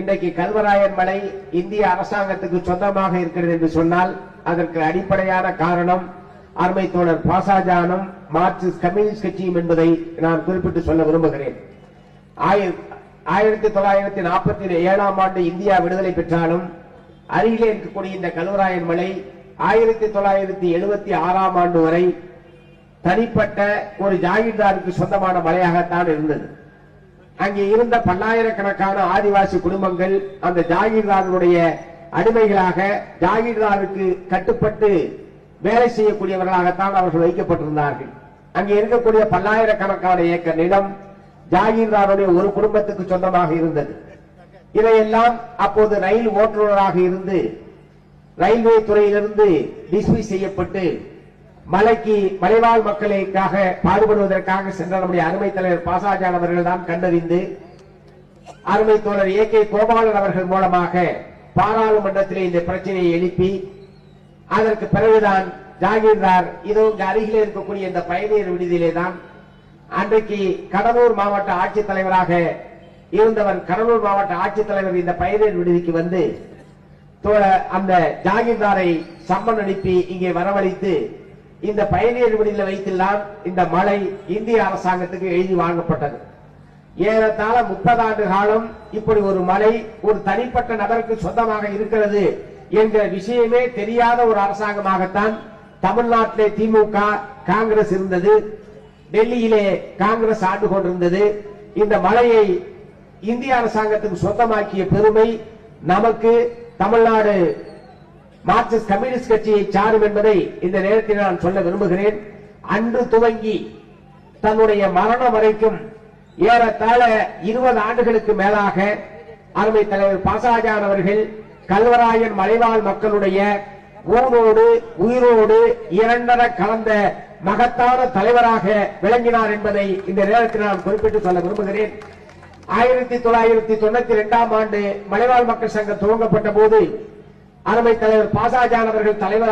இன்றைக்கு கல்வராயன் மலை இந்திய அரசாங்கத்துக்கு சொந்தமாக இருக்கிறது என்று சொன்னால் அதற்கு அடிப்படையான காரணம் அருமை தோழர் பாசாஜானும் மார்க்சிஸ்ட் கம்யூனிஸ்ட் கட்சியும் என்பதை நான் குறிப்பிட்டு சொல்ல விரும்புகிறேன். ஆயிரத்தி தொள்ளாயிரத்தி நாற்பத்தி ஏழாம் ஆண்டு இந்தியா விடுதலை பெற்றாலும் அருகிலே இருக்கக்கூடிய இந்த கல்வராயன் மலை ஆயிரத்தி தொள்ளாயிரத்தி எழுபத்தி ஆறாம் ஆண்டு வரை தனிப்பட்ட ஒரு ஜாகிர்தாருக்கு சொந்தமான மலையாகத்தான் இருந்தது. அங்கே இருந்த பல்லாயிரக்கணக்கான ஆதிவாசி குடும்பங்கள் அந்த ஜாகிர்தாருடைய அடிமைகளாக ஜாகிர்தாருக்கு கட்டுப்பட்டு வேலை செய்யக்கூடியவர்களாகத்தான் அவர்கள் வைக்கப்பட்டிருந்தார்கள். அங்கே இருக்கக்கூடிய பல்லாயிரக்கணக்கான ஏக்கர் நிலம் ஜாகிர்தாருடைய ஒரு குடும்பத்துக்கு சொந்தமாக இருந்தது. இதையெல்லாம் அப்போது ரயில் ஓட்டுநராக இருந்து ரயில்வே துறையிலிருந்து டிஸ்மிஸ் செய்யப்பட்டு மலைக்கு மலைவாழ் மக்களுக்காக பாடுபடுவதற்காக சென்ற நம்முடைய அருமை தலைவர் பாசாஜான் அவர்கள் தான் கண்டறிந்து அருமை தோழர் ஏ கே கோபாலன் அவர்கள் மூலமாக பாராளுமன்றத்திலே இந்த பிரச்சனையை எழுப்பி அதற்கு பிறகுதான் ஜாகிர்தார் இதோ இங்கு அருகிலே இருக்கக்கூடிய இந்த பயணியர் விடுதியிலே தான் அன்றைக்கு கடலூர் மாவட்ட ஆட்சித்தலைவராக இருந்தவர் கடலூர் மாவட்ட ஆட்சித்தலைவர் இந்த பயணியர் விடுதிக்கு வந்து தோழ- அந்த ஜாகீர்தாரை சம்மன் அனுப்பி இங்கே வரவழைத்து இந்த பயணியர் விடுதியில் வைத்துதான் இந்த மலை இந்திய அரசாங்கத்துக்கு எழுதி வாங்கப்பட்டது. ஏறத்தாழ முப்பது ஆண்டு காலம் இப்படி ஒரு மலை ஒரு தனிப்பட்ட நபருக்கு சொந்தமாக இருக்கிறது என்ற விஷயமே தெரியாத ஒரு அரசாங்கமாகத்தான் தமிழ்நாட்டிலே திமுக காங்கிரஸ் இருந்தது. டெல்லியிலே காங்கிரஸ் ஆண்டு கொண்டிருந்தது. இந்த மலையை இந்திய அரசாங்கத்துக்கு சொந்தமாக்கிய பெருமை நமக்கு தமிழ்நாடு மார்க்சிஸ்ட் கம்யூனிஸ்ட் கட்சியை சாரும் என்பதை இந்த நேரத்தில் நான் சொல்ல விரும்புகிறேன். அன்று துவங்கி தன்னுடைய மரணம் வரைக்கும் ஏறத்தாழ இருபது ஆண்டுகளுக்கு மேலாக அருமை தலைவர் பாசாஜான் அவர்கள் கல்வராயன் மலைவாழ் மக்களுடைய ஊரோடு உயிரோடு இரண்டர கலந்த மகத்தான தலைவராக விளங்கினார் என்பதை இந்த நேரத்தில் நான் குறிப்பிட்டு சொல்ல விரும்புகிறேன். ஆயிரத்தி தொள்ளாயிரத்தி தொண்ணூத்தி இரண்டாம் ஆண்டு மலைவாழ் மக்கள் சங்கம் துவங்கப்பட்ட போது அருமை தலைவர் பாசாஜான் அவர்கள் தலைவர்